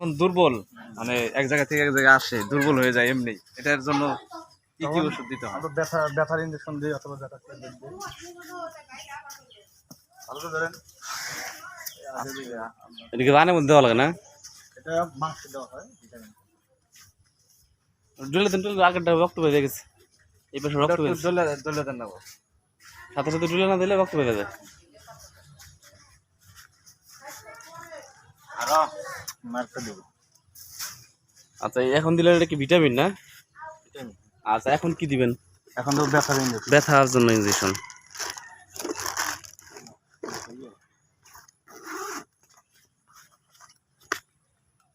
এখন দুর্বল মানে এক জায়গা থেকে এক জায়গায় আসে দুর্বল হয়ে যায় এমনি। এটার জন্য কি কি ওষুধ দিতে হয় ব্যথা ব্যথার ইঞ্জেকশন দিই অথবা ব্যথা ভালো করে ধরেন। এদিকে রানের মধ্যে দেওয়া লাগে না? এটা মাংস দেওয়া হয় ভিটামিন ডুলে দেন ডুলে আগেরটা রক্ত বেরিয়ে গেছে। এই পাশে রক্ত দলে দলে দেন নেব সাথে সাথে ডুলে না দিলে রক্ত বেরিয়ে যায়। আচ্ছা এখন দিলেন এটা কি ভিটামিন না? আচ্ছা এখন কি দিবেন? এখন তো ব্যথার ব্যথার জন্য ইনজেকশন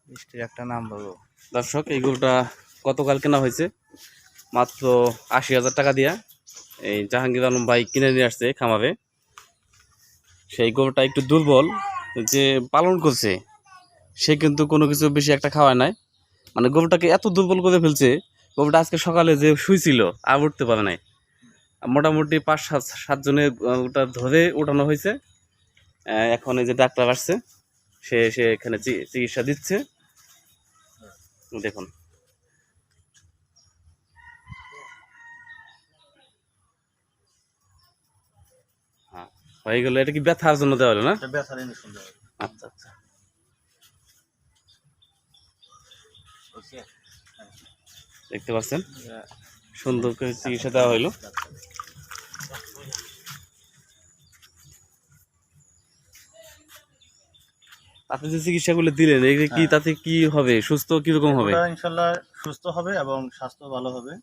মিষ্টির একটা নাম বলো। দর্শক এই গরুটা গতকাল কেনা হয়েছে। মাত্র আশি হাজার টাকা দিয়া। এই জাহাঙ্গীর আলম ভাই কিনে নিয়ে আসছে খামারে। সেই গরুটা একটু দুর্বল যে পালন করছে। সে কিন্তু কোনো কিছু বেশি একটা খাওয়ায় নাই। মানে গরুটাকে এত দুর্বল করে ফেলছে গরুটা আজকে সকালে যে শুইছিল আর উঠতে পারে নাই। মোটামুটি পাঁচ সাত সাতজনে ওটা ধরে ওঠানো হয়েছে। এখন এই যে ডাক্তার আসছে সে সে এখানে চিকিৎসা দিচ্ছে। দেখুন। হ্যাঁ হয়ে গেল এটা কি ব্যথার জন্য দেওয়া হলো না? ব্যথার আচ্ছা আচ্ছা। দেখতে পাচ্ছেন? সুন্দর করে চিকিৎসা দেওয়া হইল। আপনি যে চিকিৎসাগুলো দিলেন এগুলো কি হ্যাঁ। তাতে কি হবে? সুস্থ কীরকম হবে? ইনশাল্লাহ সুস্থ হবে এবং স্বাস্থ্য ভালো হবে।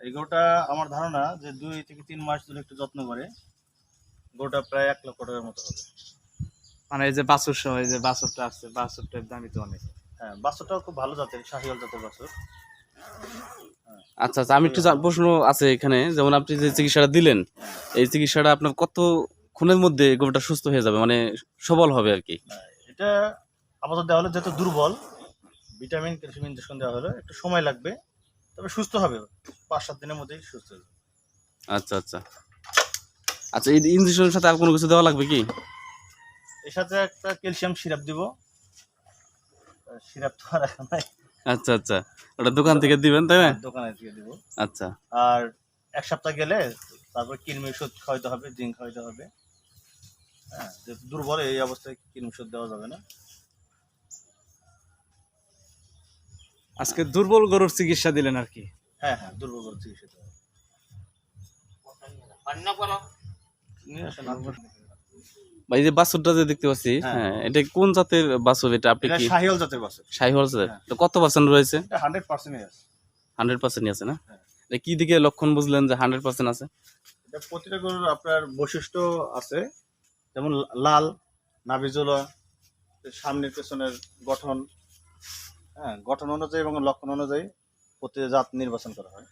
এই আমার ধারণা যে দুই থেকে তিন মাস ধরে একটু যত্ন করে গোটা প্রায় এক লক্ষ টাকার মতো হবে। মানে এই যে বাছুর সহ এই যে বাছুরটা আসছে বাছুরটার দামই তো অনেক। হ্যাঁ বাচ্চাটাও খুব ভালো জাতের শাহিওয়াল জাতের বাছুর। আচ্ছা আচ্ছা আমি একটু প্রশ্ন আছে এখানে। যেমন আপনি যে চিকিৎসাটা দিলেন এই চিকিৎসাটা আপনার কত ক্ষণের মধ্যে গরুটা সুস্থ হয়ে যাবে? মানে সবল হবে আর কি। হ্যাঁ, এটা আপাতত দেওয়া হলো যেহেতু দুর্বল ভিটামিন ক্যালসিয়াম ইঞ্জেকশন দেওয়া হলো একটু সময় লাগবে তবে সুস্থ হবে পাঁচ সাত দিনের মধ্যেই সুস্থ হবে আচ্ছা আচ্ছা। আচ্ছা এই ইঞ্জেকশনের সাথে আর কোনো কিছু দেওয়া লাগবে কি? এর সাথে একটা ক্যালসিয়াম সিরাপ দিব সিরাপ তো আর এখন নাই আচ্ছা আচ্ছা। ওটা দোকান থেকে দিবেন তাই না? দোকানে থেকে দিব। আচ্ছা। আর এক সপ্তাহ গেলে তারপর ওষুধ খাওয়াইতে হবে জিঙ্ক খাওয়াইতে হবে। হ্যাঁ দুর্বল এই অবস্থায় কৃমি ওষুধ দেওয়া যাবে না। আজকে দুর্বল গরুর চিকিৎসা দিলেন আর কি। হ্যাঁ হ্যাঁ দুর্বল গরুর চিকিৎসা বা এই যে বাছুরটা যে দেখতে পাচ্ছি হ্যাঁ। হ্যাঁ এটা কোন জাতের বাছুর? এটা আপনি কি? শাহিওয়াল জাতের বাছুর। শাহিওয়াল জাতের। হ্যাঁ। তো কত পার্সেন্ট রয়েছে? এটা হান্ড্রেড পার্সেন্টই আছে। হান্ড্রেড পার্সেন্ট আছে না? হ্যাঁ। এটা কি দিকে লক্ষণ বুঝলেন যে হান্ড্রেড পার্সেন্ট আছে? এটা প্রতিটা গরুর আপনার বৈশিষ্ট্য আছে যেমন লাল নাভিজোলা সামনের পেছনের গঠন হ্যাঁ গঠন অনুযায়ী এবং লক্ষণ অনুযায়ী প্রতি জাত নির্বাচন করা হয়।